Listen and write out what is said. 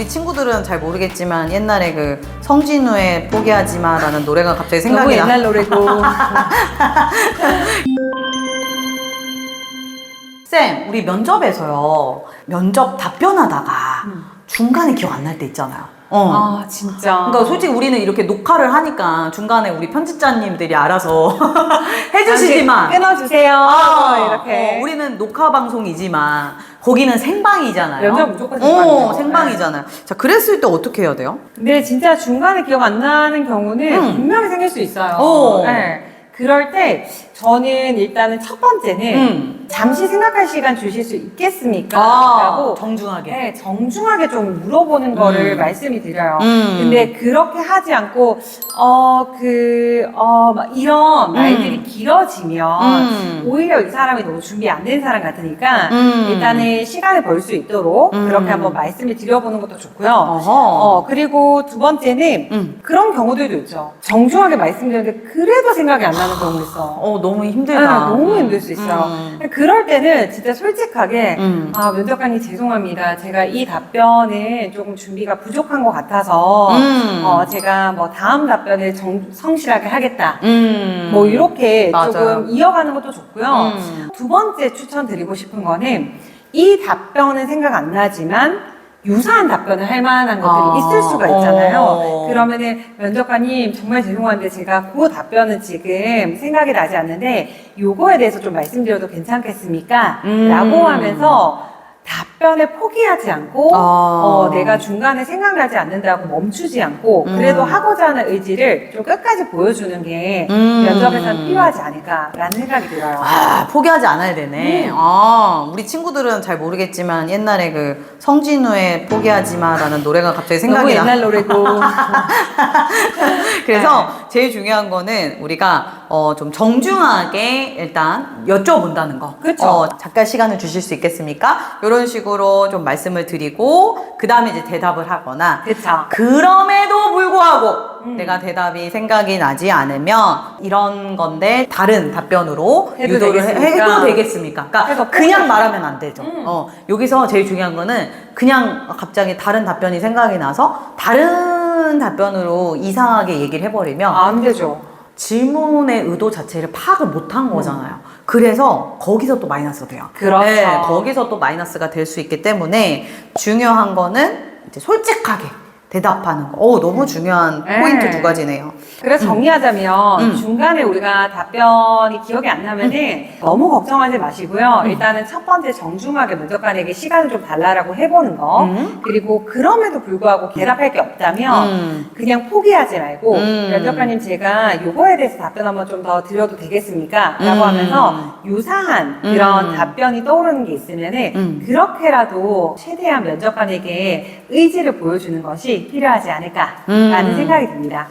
우리 친구들은 잘 모르겠지만 옛날에 그 성진우의 포기하지 마라는 노래가 갑자기 생각이 나. 옛날 노래고. 쌤, 우리 면접에서요. 면접 답변하다가 중간에 기억 안 날 때 있잖아요. 어. 아 진짜. 그러니까 솔직히 우리는 이렇게 녹화를 하니까 중간에 우리 편집자님들이 알아서 해주시지만 끊어주세요. 아, 이렇게. 어, 우리는 녹화 방송이지만 거기는 생방이잖아요. 면접 무조건 어, 생방이죠. 생방이잖아요. 자, 그랬을 때 어떻게 해야 돼요? 근데 진짜 중간에 기억 안 나는 경우는 음. 분명히 생길 수 있어요. 오. 네. 그럴 때 저는 일단은 첫 번째는 음. 잠시 생각할 시간 주실 수 있겠습니까? 아, 라고 정중하게. 네, 정중하게 좀 물어보는 거를 음. 말씀이 드려요. 음. 근데 그렇게 하지 않고, 어, 그, 어, 막 이런 말들이 길어지면 음. 오히려 이 사람이 너무 준비 안 된 사람 같으니까 음. 일단은 시간을 벌 수 있도록 음. 그렇게 한번 말씀을 드려보는 것도 좋고요. 어허. 어, 그리고 두 번째는 음. 그런 경우들도 있죠. 정중하게 말씀드렸는데 그래도 생각이 안 나는 경우 있어. 어, 너무 네, 힘들다. 너무 힘들 수 있어요. 음. 그럴 때는 진짜 솔직하게 음. 아 면접관님 죄송합니다. 제가 이 답변은 조금 준비가 부족한 것 같아서 음. 어, 제가 뭐 다음 답변을 정- 성실하게 하겠다. 음. 뭐 이렇게 맞아요. 조금 이어가는 것도 좋고요. 음. 두 번째 추천드리고 싶은 거는 이 답변은 생각 안 나지만 유사한 답변을 할 만한 것들이 아, 있을 수가 있잖아요. 어. 그러면은 면접관님 정말 죄송한데 제가 그 답변은 지금 생각이 나지 않는데 요거에 대해서 좀 말씀드려도 괜찮겠습니까? 음. 라고 하면서 답변을 포기하지 않고 아. 어, 내가 중간에 생각나지 않는다고 멈추지 않고 그래도 음. 하고자 하는 의지를 좀 끝까지 보여주는 게 음. 면접에서는 필요하지 않을까라는 생각이 들어요. 아, 포기하지 않아야 되네. 음. 아, 우리 친구들은 잘 모르겠지만 옛날에 그 성진우의 포기하지 마라는 노래가 갑자기 너무 생각이 나. 옛날 노래고 그래서 제일 중요한 거는 우리가 어, 좀 정중하게 일단 여쭤본다는 거. 그쵸. 어, 잠깐 시간을 주실 수 있겠습니까? 이런 식으로 좀 말씀을 드리고 그 다음에 이제 대답을 하거나 그쵸. 그럼에도 불구하고 음. 내가 대답이 생각이 나지 않으면 이런 건데 다른 답변으로 해도 유도를 해- 되겠습니까? 해도 되겠습니까? 그러니까 해서 그냥 말하면 안 되죠. 음. 어, 여기서 제일 중요한 거는 그냥 갑자기 다른 답변이 생각이 나서 다른 답변으로 이상하게 얘기를 해버리면 아, 안 되죠. 질문의 의도 자체를 파악을 못한 거잖아요. 그래서 거기서 또 마이너스가 돼요. 음. 그렇죠. 네, 거기서 또 마이너스가 될 수 있기 때문에 중요한 거는 이제 솔직하게 대답하는 거. 오, 너무 중요한 네. 포인트 두 가지네요. 그래서 정리하자면 음. 중간에 우리가 답변이 기억이 안 나면은 너무 걱정하지 마시고요. 음. 일단은 첫 번째 정중하게 면접관에게 시간을 좀 달라라고 해보는 거. 음. 그리고 그럼에도 불구하고 대답할 게 없다면 음. 그냥 포기하지 말고 음. 면접관님 제가 요거에 대해서 답변 한번 좀 더 드려도 되겠습니까? 라고 음. 하면서 유사한 그런 음. 답변이 떠오르는 게 있으면은 음. 그렇게라도 최대한 면접관에게 의지를 보여주는 것이 필요하지 않을까라는 음. 생각이 듭니다.